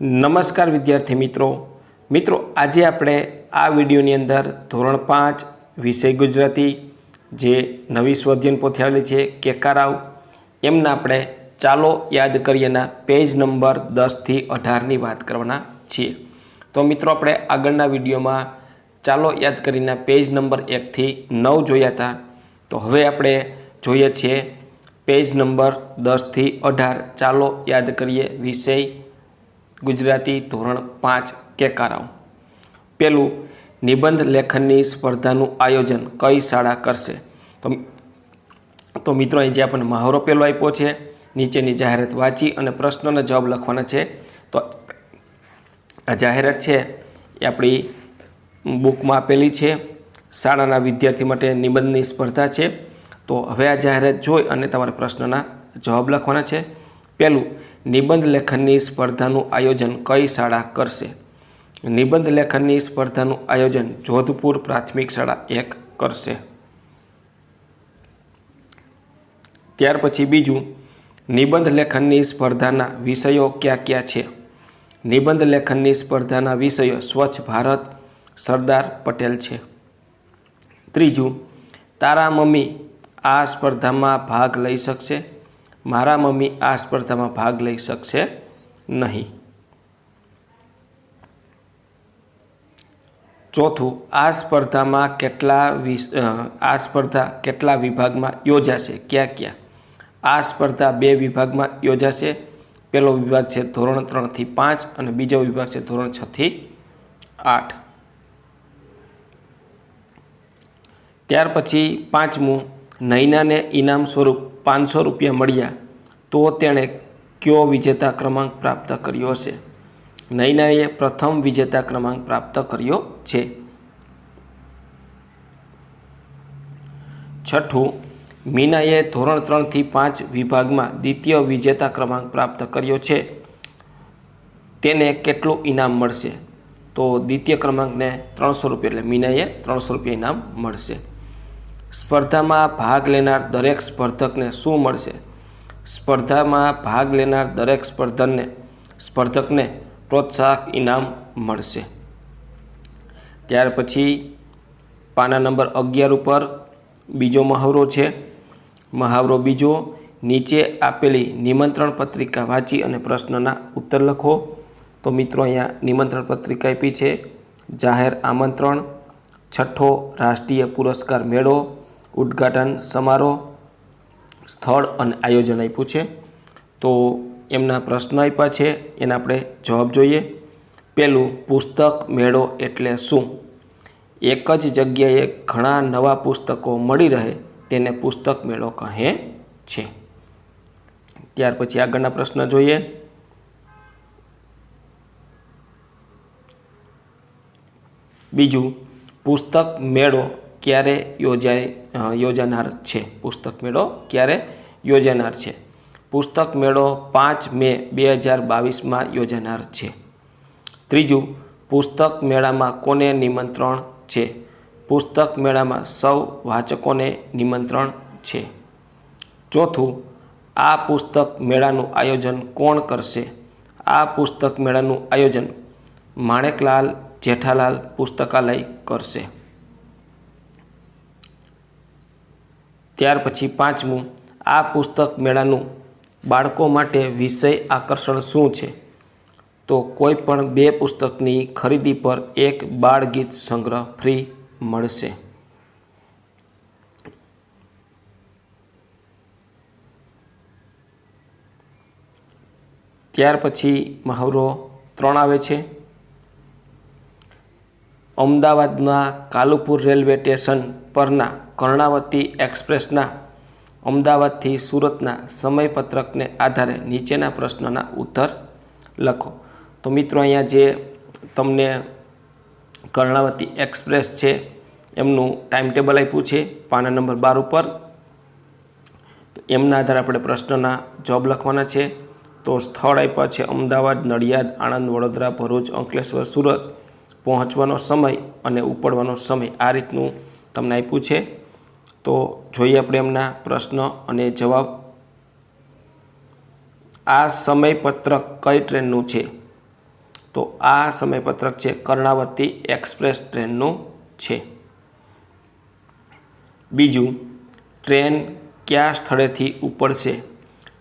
નમસ્કાર વિદ્યાર્થી મિત્રો. મિત્રો, આજે આપણે આ વિડીયોની અંદર ધોરણ પાંચ વિષય ગુજરાતી જે નવી સ્વધ્યન પોથી આવેલી છે, કેકારાવ, એમના આપણે ચાલો યાદ કરીએના પેજ નંબર દસથી અઢારની વાત કરવાના છીએ. તો મિત્રો, આપણે આગળના વિડીયોમાં ચાલો યાદ કરીને પેજ નંબર એકથી નવ જોયા હતા. તો હવે આપણે જોઈએ છીએ પેજ નંબર દસથી અઢાર. ચાલો યાદ કરીએ વિષય ગુજરાતી ધોરણ પાંચ કેકારાવ પેલું, નિબંધ લેખનની સ્પર્ધાનું આયોજન કઈ શાળા કરશે? તો તો મિત્રો, અહીં જે આપણને મહાવરો પહેલો આપ્યો છે, નીચેની જાહેરાત વાંચી અને પ્રશ્નોના જવાબ લખવાના છે. તો આ જાહેરાત છે, એ આપણી બુકમાં આપેલી છે. શાળાના વિદ્યાર્થી માટે નિબંધની સ્પર્ધા છે. તો હવે આ જાહેરાત જોઈ અને તમારે પ્રશ્નના જવાબ લખવાના છે. પહેલું નિબંધ લેખનની સ્પર્ધાનું આયોજન કઈ શાળા કરશે? નિબંધ લેખનની સ્પર્ધાનું આયોજન જોધપુર પ્રાથમિક શાળા એક કરશે. ત્યાર પછી બીજું, નિબંધ લેખનની સ્પર્ધાના વિષયો ક્યાં ક્યાં છે? નિબંધ લેખનની સ્પર્ધાના વિષયો સ્વચ્છ ભારત, સરદાર પટેલ છે. ત્રીજું, તારા મમ્મી આ સ્પર્ધામાં ભાગ લઈ શકશે? મારા મમ્મી આ સ્પર્ધામાં ભાગ લઈ શકશે નહીં. ચોથું, આ સ્પર્ધામાં કેટલા આ સ્પર્ધા કેટલા વિભાગમાં યોજાશે? ક્યાં ક્યાં? આ સ્પર્ધા બે વિભાગમાં યોજાશે. પહેલો વિભાગ છે ધોરણ ત્રણથી પાંચ અને બીજો વિભાગ છે ધોરણ છથી આઠ. ત્યાર પછી પાંચમું, નૈનાને ઇનામ સ્વરૂપ પાંચસો રૂપિયા મળ્યા, તો તેણે કયો વિજેતા ક્રમાંક પ્રાપ્ત કર્યો હશે? નૈનાએ પ્રથમ વિજેતા ક્રમાંક પ્રાપ્ત કર્યો છે. છઠ્ઠું, મીનાએ ધોરણ ત્રણથી પાંચ વિભાગમાં દ્વિતીય વિજેતા ક્રમાંક પ્રાપ્ત કર્યો છે. તેને કેટલું ઇનામ મળશે? તો દ્વિતીય ક્રમાંકને ત્રણસો રૂપિયા, એટલે મીનાએ ત્રણસો રૂપિયા ઇનામ મળશે. સ્પર્ધામાં ભાગ લેનાર દરેક સ્પર્ધકને શું મળશે? સ્પર્ધામાં ભાગ લેનાર દરેક સ્પર્ધકને સ્પર્ધકને પ્રોત્સાહક ઇનામ મળશે. ત્યાર પછી પાના નંબર અગિયાર ઉપર બીજો મહાવરો છે. મહાવરો બીજો, નીચે આપેલી નિમંત્રણ પત્રિકા વાંચી અને પ્રશ્નના ઉત્તર લખો. તો મિત્રો અહીંયા નિમંત્રણ પત્રિકા આપી છે. જાહેર આમંત્રણ, છઠ્ઠો રાષ્ટ્રીય પુરસ્કાર મેળો ઉદ્ઘાટન સમારોહ સ્થળ અને આયોજન આપ્યું છે. તો એમના પ્રશ્નો આપ્યા છે, એના આપણે જવાબ જોઈએ. પહેલું પુસ્તક મેળો એટલે શું? એક જ જગ્યાએ ઘણા નવા પુસ્તકો મળી રહે, તેને પુસ્તક મેળો કહે છે. ત્યાર પછી આગળના પ્રશ્ન જોઈએ. બીજું, પુસ્તક મેળો ક્યારે યોજાય યોજાનાર છે? પુસ્તક મેળો ક્યારે યોજાનાર છે? પુસ્તક મેળો પાંચ મે બે હજાર બાવીસમાં યોજાનાર છે. ત્રીજું, પુસ્તક મેળામાં કોને નિમંત્રણ છે? પુસ્તક મેળામાં સૌ વાચકોને નિમંત્રણ છે. ચોથું, આ પુસ્તક મેળાનું આયોજન કોણ કરશે? આ પુસ્તક મેળાનું આયોજન માણેકલાલ જેઠાલાલ પુસ્તકાલય કરશે. ત્યાર પછી પાંચમું, આ પુસ્તક મેળાનું બાળકો માટે વિષય આકર્ષણ શું છે? તો કોઈ પણ બે પુસ્તકની ખરીદી પર એક બાળ ગીત સંગ્રહ ફ્રી મળશે. ત્યાર પછી મહાવરો ત્રણ આવે છે. અમદાવાદના કાલુપુર રેલવે સ્ટેશન પરના કર્ણાવતી એક્સપ્રેસના અમદાવાદથી સુરતના સમયપત્રકને આધારે નીચેના પ્રશ્નના ઉત્તર લખો. તો મિત્રો અહીંયા જે તમને કર્ણાવતી એક્સપ્રેસ છે, એમનું ટાઈમ ટેબલ આપ્યું છે, પાના નંબર બાર ઉપર. એમના આધારે આપણે પ્રશ્નના જવાબ લખવાના છે. તો સ્થળ આપ્યા છે અમદાવાદ, નડિયાદ, આણંદ, વડોદરા, ભરૂચ, અંકલેશ્વર, સુરત. પહોંચવાનો સમય અને ઉપડવાનો સમય આ રીતનું તમને આપ્યું છે. તો જોઈએ આપણે એમના પ્રશ્ન અને જવાબ. આ સમયપત્રક કઈ ટ્રેનનું છે? તો આ સમયપત્રક છે કર્ણાવતી એક્સપ્રેસ ટ્રેનનું છે. બીજું, ટ્રેન કયા સ્થળેથી ઉપડશે?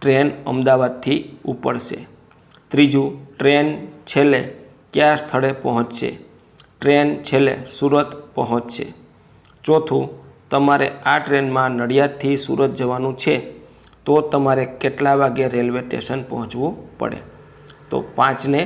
ટ્રેન અમદાવાદથી ઉપડશે. ત્રીજું, ટ્રેન છેલ્લે કયા સ્થળે પહોંચશે? ટ્રેન છેલ્લે સુરત પહોંચશે. ચોથું, તમારે આ ટ્રેનમાં નડિયાદથી સુરત જવાનું છે, તો તમારે કેટલા વાગે રેલવે સ્ટેશન પહોંચવું પડે? તો પાંચને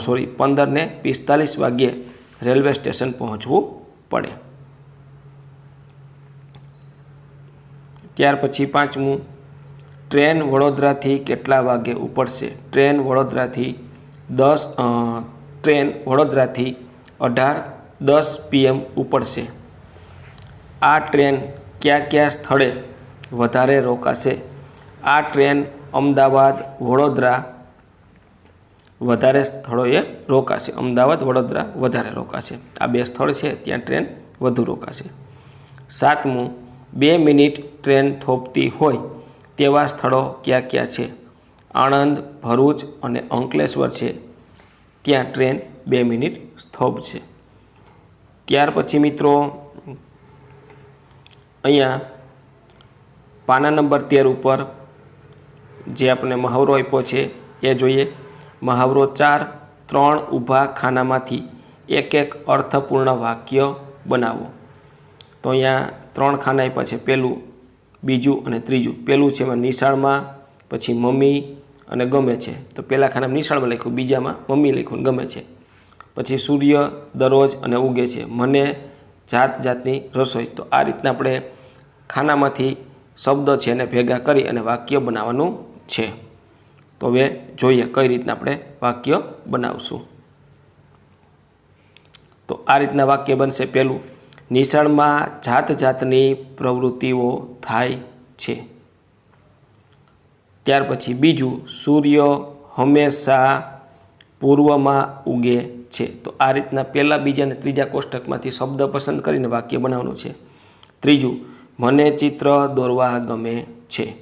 સોરી, પંદરને પિસ્તાલીસ વાગ્યે રેલવે સ્ટેશન પહોંચવું પડે. ત્યાર પછી પાંચમું, ટ્રેન વડોદરાથી કેટલા વાગે ઉપડશે? ટ્રેન વડોદરાથી દસ ટ્રેન વડોદરાથી અઢાર દસ પીએમ ઉપડશે. આ ટ્રેન કયા કયા સ્થળે વધારે રોકાશે? આ ટ્રેન અમદાવાદ, વડોદરા વધારે સ્થળોએ રોકાશે. અમદાવાદ, વડોદરા વધારે રોકાશે. આ બે સ્થળ છે, ત્યાં ટ્રેન વધુ રોકાશે. સાતમું, બે મિનિટ ટ્રેન થોપતી હોય તેવા સ્થળો કયા કયા છે? આણંદ, ભરૂચ અને અંકલેશ્વર છે. ત્યાં ટ્રેન બે મિનિટ થોભશે ત્યાર પછી મિત્રો, અહીંયા પાના નંબર તેર ઉપર જે આપણે મહાવરો આપ્યો છે, એ જોઈએ. મહાવરો ચાર, ત્રણ ઊભા ખાનામાંથી એક એક અર્થપૂર્ણ વાક્ય બનાવો. તો અહીંયા ત્રણ ખાના આપ્યા છે. પહેલું, બીજું અને ત્રીજું. પહેલું છે એમાં નિશાળમાં, પછી મમ્મી અને ગમે છે. તો પહેલા ખાનામાં નિશાળમાં લખ્યું, બીજામાં મમ્મી લખ્યું ગમે છે. પછી સૂર્ય દરરોજ અને ઉગે છે. મને જાત જાતની રસોઈ. તો આ રીતના આપણે ખાનામાંથી શબ્દ છે એને ભેગા કરી અને વાક્ય બનાવવાનું છે. તો હવે જોઈએ કઈ રીતના આપણે વાક્ય બનાવશું. તો આ રીતના વાક્ય બનશે પહેલું નિશાળમાં જાત જાતની પ્રવૃત્તિઓ થાય છે. ત્યાર પછી બીજું, સૂર્ય હંમેશા પૂર્વમાં ઉગે છે. તો આ રીતના પહેલાં બીજા અને ત્રીજા કોષ્ટકમાંથી શબ્દ પસંદ કરીને વાક્ય બનાવવાનું છે. ત્રીજું, મને ચિત્ર દોરવા ગમે છે.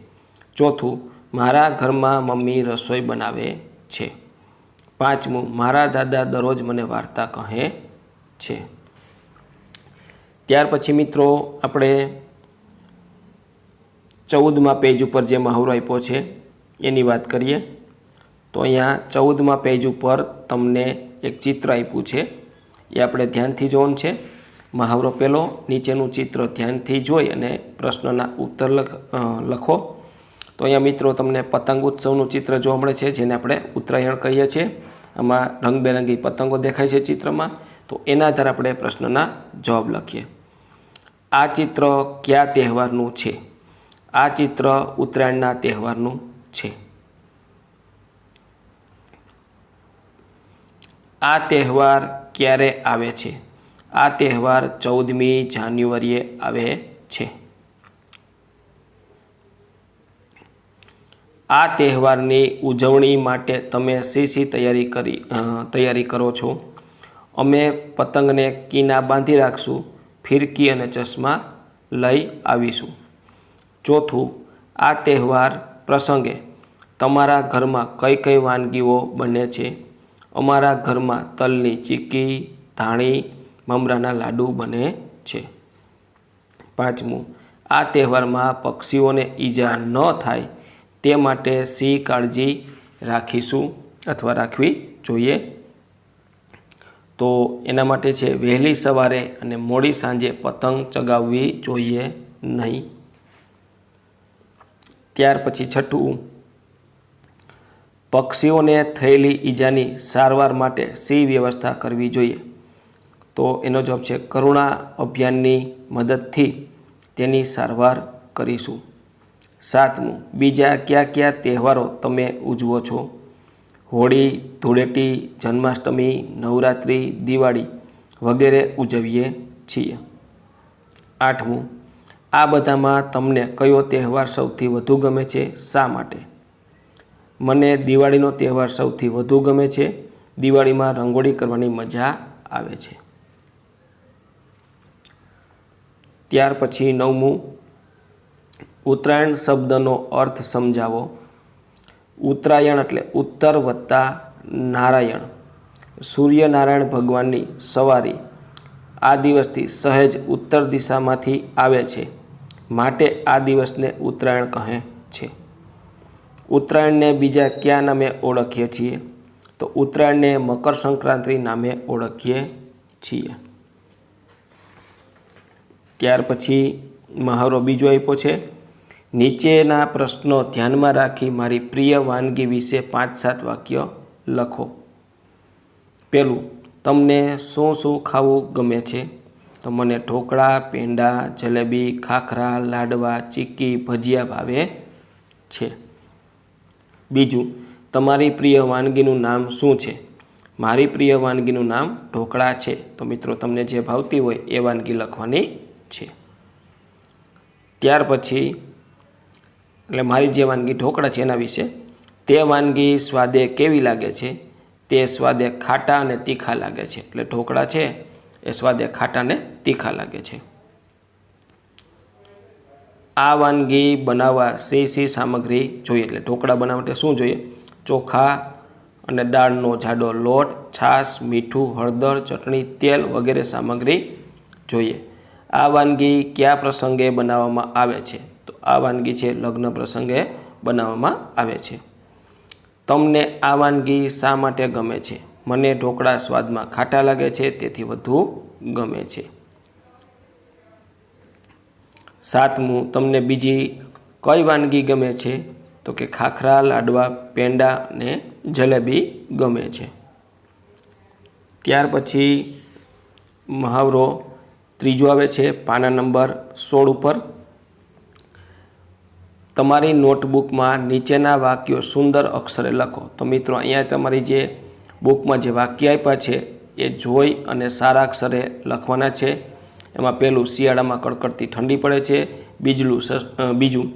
ચોથું, મારા ઘરમાં મમ્મી રસોઈ બનાવે છે. પાંચમું, મારા દાદા દરરોજ મને વાર્તા કહે છે. ત્યાર પછી મિત્રો, આપણે ચૌદમાં પેજ ઉપર જે મહાવરો આપ્યો છે, એની વાત કરીએ. તો અહીંયા ચૌદમાં પેજ ઉપર તમને એક ચિત્ર આપ્યું છે. એ આપણે ધ્યાનથી જોવાનું છે. મહાવરો પહેલો નીચેનું ચિત્ર ધ્યાનથી જોઈ અને પ્રશ્નના ઉત્તર લખ તો અહીંયા મિત્રો તમને પતંગ ઉત્સવનું ચિત્ર જોવા મળે છે, જેને આપણે ઉત્તરાયણ કહીએ છીએ. આમાં રંગબેરંગી પતંગો દેખાય છે ચિત્રમાં. તો એના આધારે આપણે પ્રશ્નના જવાબ લખીએ. આ ચિત્ર કયા તહેવારનું છે? આ ચિત્ર ઉત્તરાયણના તહેવારનું છે. આ તહેવાર ક્યારે આવે છે? આ તહેવાર ચૌદમી જાન્યુઆરીએ આવે છે. આ તહેવારની ઉજવણી માટે તમે શી શી તૈયારી કરી તૈયારી કરો છો? અમે પતંગને કીના બાંધી રાખશું, ફિરકી અને ચશ્મા લઈ આવીશું. ચોથું, આ તહેવાર પ્રસંગે તમારા ઘરમાં કઈ કઈ વાનગીઓ બને છે? અમારા ઘરમાં તલની ચીક્કી, ધાણી, મમરાના લાડુ બને છે. પાંચમું, આ તહેવારમાં પક્ષીઓને ઈજા ન થાય તે માટે સી કાળજી રાખીશું અથવા રાખવી જોઈએ. તો એના માટે છે, વહેલી સવારે અને મોડી સાંજે પતંગ ચગાવવી જોઈએ નહીં. ત્યાર પછી છઠ્ઠું, પક્ષીઓને થયેલી ઈજાની સારવાર માટે સી વ્યવસ્થા કરવી જોઈએ. તો એનો જવાબ છે કરુણા અભિયાનની મદદથી તેની સારવાર કરીશું. સાતમું, બીજા કયા કયા તહેવારો તમે ઉજવો છો? હોળી, ધૂળેટી, જન્માષ્ટમી, નવરાત્રિ, દિવાળી વગેરે ઉજવીએ છીએ. આઠમું આ બધામાં તમને કયો તહેવાર સૌથી વધુ ગમે છે? શા માટે? મને દિવાળીનો તહેવાર સૌથી વધુ ગમે છે. દિવાળીમાં રંગોળી કરવાની મજા આવે છે. ત્યાર પછી નવમું, ઉત્તરાયણ શબ્દનો અર્થ સમજાવો. ઉત્તરાયણ એટલે ઉત્તર વત્તા નારાયણ. સૂર્યનારાયણ ભગવાનની સવારી આ દિવસથી સહેજ ઉત્તર દિશામાંથી આવે છે. માટે આ દિવસને ઉત્તરાયણ કહે છે. ઉત્તરાયણને બીજા કયા નામે ઓળખીએ છીએ? તો ઉત્તરાયણને મકર સંક્રાંતિ નામે ઓળખીએ છીએ. ત્યાર પછી મહાવરો બીજો આપ્યો છે. નીચેના પ્રશ્નો ધ્યાનમાં રાખી મારી પ્રિય વાનગી વિશે પાંચ સાત વાક્ય લખો. પહેલું તમને શું શું ખાવું ગમે છે? તો મને ઢોકળા, પેંડા, જલેબી, ખાખરા, લાડવા, ચીક્કી, ભજીયા ભાવે છે. બીજું, તમારી પ્રિય વાનગીનું નામ શું છે? મારી પ્રિય વાનગીનું નામ ઢોકળા છે. તો મિત્રો, તમને જે ભાવતી હોય એ વાનગી લખવાની છે. ત્યાર પછી, એટલે મારી જે વાનગી ઢોકળા છે એના વિશે, તે વાનગી સ્વાદે કેવી લાગે છે? તે સ્વાદે ખાટા અને તીખા લાગે છે. એટલે ઢોકળા છે એ સ્વાદે ખાટા અને તીખા લાગે છે. આ વાનગી બનાવવા સી સી સામગ્રી જોઈએ? એટલે ઢોકળા બનાવવા માટે શું જોઈએ? ચોખા અને દાળનો જાડો લોટ, છાશ, મીઠું, હળદર, ચટણી, તેલ વગેરે સામગ્રી જોઈએ. આ વાનગી કયા પ્રસંગે બનાવવામાં આવે છે? તો આ વાનગી છે લગ્ન પ્રસંગે બનાવવામાં આવે છે. તમને આ વાનગી શા માટે ગમે છે? મને ઢોકળા સ્વાદમાં ખાટા લાગે છે, તેથી વધુ ગમે છે. સાતમું તમને બીજી કઈ વાનગી ગમે છે? તો કે ખાખરા, લાડવા, પેંડા અને જલેબી ગમે છે. ત્યાર પછી મહાવરો ત્રીજો આવે છે, પાના નંબર સોળ ઉપર. તમારી નોટબુકમાં નીચેના વાક્યો સુંદર અક્ષરે લખો. તો મિત્રો, અહીંયા તમારી જે બુકમાં જે વાક્ય આપ્યા છે, એ જોઈ અને સારા અક્ષરે લખવાના છે. એમાં પહેલું શિયાળામાં કડકડતી ઠંડી પડે છે, બીજલું બીજું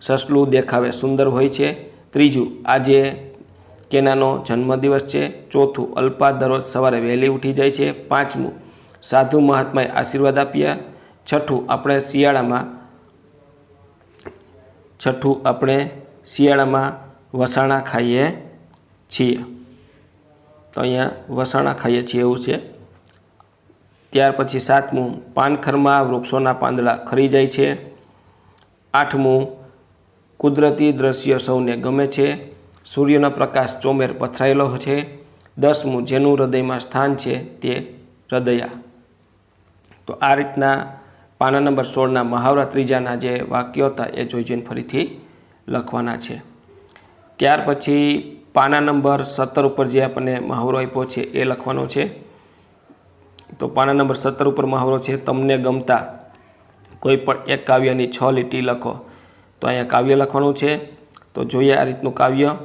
સસલું દેખાવે સુંદર હોય છે, ત્રીજું આજે કેનાનો જન્મદિવસ છે, ચોથું અલ્પા દરરોજ સવારે વહેલી ઉઠી જાય છે, પાંચમું સાધુ મહાત્માએ આશીર્વાદ આપ્યા, છઠ્ઠું આપણે શિયાળામાં, છઠ્ઠું આપણે શિયાળામાં વસાણા ખાઈએ છીએ. તો અહીંયા વસાણા ખાઈએ છીએ એવું છે. ત્યાર પછી સાતમું પાનખરમાં વૃક્ષોના પાંદડા ખરી જાય છે. આઠમું કુદરતી દ્રશ્ય સૌને ગમે છે. સૂર્યનો પ્રકાશ ચોમેર પથરાયેલો છે. દસમું જેનું હૃદયમાં સ્થાન છે તે હૃદયા. તો આ રીતના પાના નંબર સોળના મહાવરા ત્રીજાના જે વાક્યો હતા એ જોઈ જોઈને ફરીથી લખવાના છે. ત્યાર પછી પાના નંબર સત્તર ઉપર જે આપણને મહાવરો આપ્યો છે એ લખવાનો છે. તો પાના નંબર સત્તર ઉપર મહાવરો છે, તમને ગમતા કોઈ પણ એક કાવ્યની છ લીટી લખો. તો અહીંયા કાવ્ય લખવાનું છે. તો જોઈએ આ રીતનું કાવ્ય.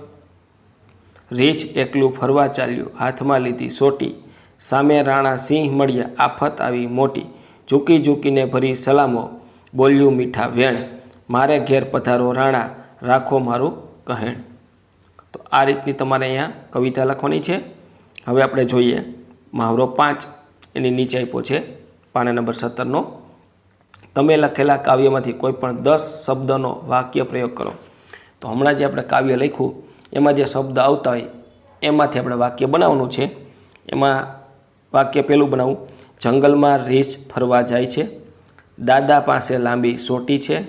રીછ એકલું ફરવા ચાલ્યું, હાથમાં લીધી સોટી. સામે રાણા સિંહ મળ્યા, આફત આવી મોટી. ઝૂકી ઝૂકીને ભરી સલામો, બોલ્યું મીઠા વેણ. મારે ઘેર પધારો રાણા, રાખો મારું કહેણ. તો આ રીતની તમારે અહીંયા કવિતા લખવાની છે. હવે આપણે જોઈએ મહાવરો પાંચ. એની નીચે આપ્યો છે પાના નંબર સત્તરનો. તમે લખેલા કાવ્યમાંથી કોઈ પણ દસ શબ્દનો વાક્ય પ્રયોગ કરો. તો હમણાં જે આપણે કાવ્ય લખ્યું, એમાં જે શબ્દ આવતા હોય, એમાંથી આપણે વાક્ય બનાવવાનું છે. એમાં વાક્ય પહેલું બનાવું. જંગલમાં રીછ ફરવા જાય છે. દાદા પાસે લાંબી સોટી છે.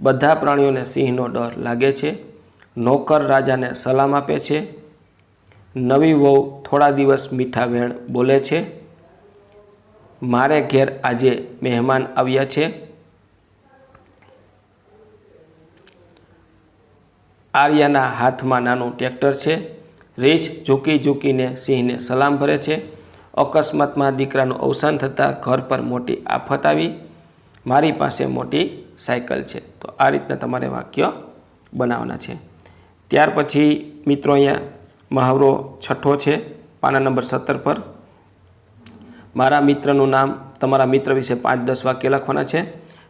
બધા પ્રાણીઓને સિંહનો ડર લાગે છે. નોકર રાજાને સલામ આપે છે. નવી વહુ થોડા દિવસ મીઠા વેણ બોલે છે, મારે ઘેર આજે મહેમાન આવ્યા છે. આર્યાના હાથમાં નાનું ટ્રેક્ટર છે. રીછ ઝૂકી ઝૂકીને સિંહને સલામ ભરે છે. અકસ્માતમાં દીકરાનું અવસાન થતાં ઘર પર મોટી આફત આવી. મારી પાસે મોટી સાયકલ છે. તો આ રીતના તમારે વાક્ય બનાવવાના છે. ત્યાર પછી મિત્રો અહીંયા મહાવરો છઠ્ઠો છે, પાના નંબર સત્તર પર. મારા મિત્રનું નામ, તમારા મિત્ર વિશે પાંચ દસ વાક્ય લખવાના છે.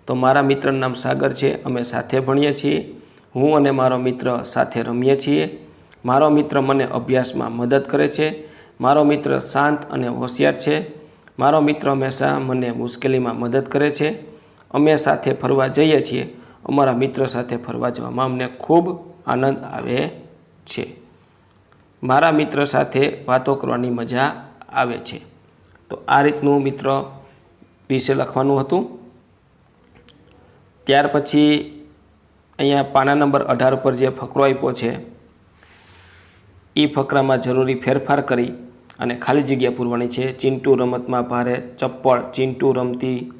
તો મારા મિત્રનું નામ સાગર છે, અમે સાથે ભણીએ છીએ. હું અને મારો મિત્ર સાથે રમીએ છીએ. મારો મિત્ર મને અભ્યાસમાં મદદ કરે છે. મારો મિત્ર શાંત અને હોશિયાર છે. મારો મિત્ર હંમેશા મને મુશ્કેલીમાં મદદ કરે છે. અમે સાથે ફરવા જઈએ છીએ. અમારા મિત્ર સાથે ફરવા જવામાં અમને ખૂબ આનંદ આવે છે. મારા મિત્ર સાથે વાતો કરવાની મજા આવે છે. તો આ રીતનું મિત્ર વિશે લખવાનું હતું. ત્યાર પછી અહીંયા પાના નંબર અઢાર પર જે ફકરો આપ્યો છે એ ફકરામાં જરૂરી ફેરફાર કરી અને ખાલી જગ્યા પૂરવાની છે. ચિંટુ રમતમાં ભારે ચપ્પળ, ચિંટુ રમતી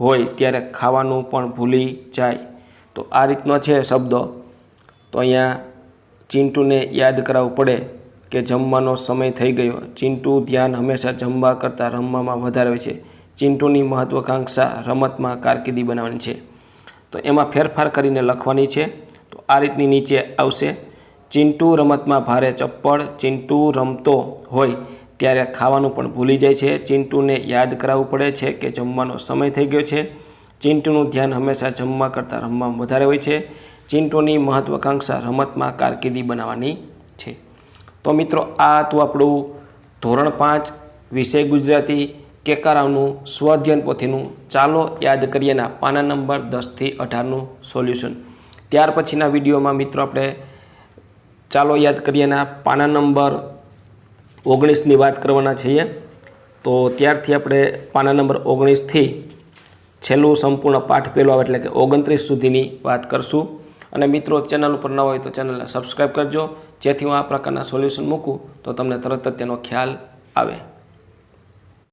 હોય ત્યારે ખાવાનું પણ ભૂલી જાય. તો આ રીતનો છે શબ્દો. તો અહીંયા ચિંટુને યાદ કરાવવું પડે કે જમવાનો સમય થઈ ગયો. ચિંટુ ધ્યાન હંમેશા જમવા કરતાં રમવામાં વધારે હોય છે. ચિંટુની મહત્વાકાંક્ષા રમતમાં કારકિર્દી બનાવવાની છે. તો એમાં ફેરફાર કરીને લખવાની છે. તો આ રીતની નીચે આવશે. ચિંટુ રમતમાં ભારે ચપ્પળ, ચિંટુ રમતો હોય ત્યારે ખાવાનું પણ ભૂલી જાય છે. ચિંટુને યાદ કરાવવું પડે છે કે જમવાનો સમય થઈ ગયો છે. ચિંટુનું ધ્યાન હંમેશા જમવા કરતાં રમવામાં વધારે હોય છે. ચિંટુની મહત્વાકાંક્ષા રમતમાં કારકિર્દી બનાવવાની છે. તો મિત્રો, આ હતું આપણું ધોરણ પાંચ વિષય ગુજરાતી કેકારાવનું સ્વઅધ્યયન પોથીનું. ચાલો યાદ કરીએના પાના નંબર દસથી અઢારનું સોલ્યુશન. ત્યાર પછીના વિડીયોમાં મિત્રો આપણે ચાલો યાદ કરીએના પાના નંબર ઓગણીસની વાત કરવાના છીએ. તો ત્યારથી આપણે પાના નંબર ઓગણીસથી છેલ્લું સંપૂર્ણ પાઠ પહેલો આવે એટલે કે ઓગણત્રીસ સુધીની વાત કરશું. અને મિત્રો ચેનલ ઉપર ન હોય તો ચેનલને સબસ્ક્રાઈબ કરજો. જેથી હું આ પ્રકારના સોલ્યુશન મૂકું તો તમને તરત જ તેનો ખ્યાલ આવે.